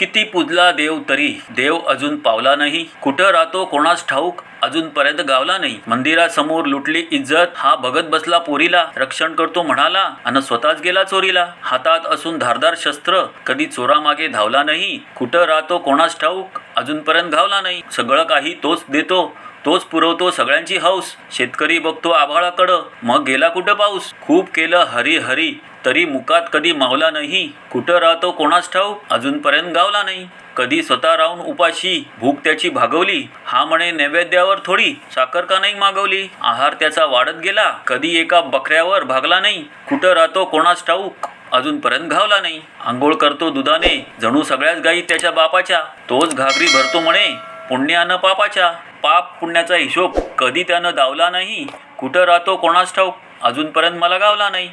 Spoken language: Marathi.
किती पूजला देव तरी? देव अजून पावला नाही. कुठं राहतो कोणास ठाऊक? अजूनपर्यंत गावला नाही. मंदिरासमोर लुटली इज्जत. हा भगत बसला पोरीला. रक्षण करतो म्हणाला. आणि स्वतःच गेला चोरीला. हातात असून धारदार शस्त्र. कधी चोरामागे धावला नाही. कुठं राहतो कोणास ठाऊक? अजूनपर्यंत गावला नाही. सगळं काही तोच देतो. तोच पुरवतो सगळ्यांची हौस. शेतकरी बघतो आभाळाकडं. मग गेला कुठं पाऊस? खूप केलं हरी हरी तरी मुकात कधी मावला नाही. कुठं राहतो कोणास ठाऊक? अजूनपर्यंत गावला नाही. कधी स्वतः राहून उपाशी भूक त्याची भागवली. हा म्हणे नैवेद्यावर थोडी. साखर का नाही मागवली? आहार त्याचा वाढत गेला. कधी एका बकऱ्यावर भागला नाही. कुठं राहतो कोणास ठाऊक? अजूनपर्यंत घावला नाही. आंघोळ करतो दुधाने. जणू सगळ्याच गायी त्याच्या बापाच्या. तोच घागरी भरतो म्हणे पुण्यानं पापाच्या. पाप पुण्याचा हिशोब कधी त्यानं दावला नाही कुठं राहतो कोणास ठाऊक अजूनपर्यंत मला गावला नाही.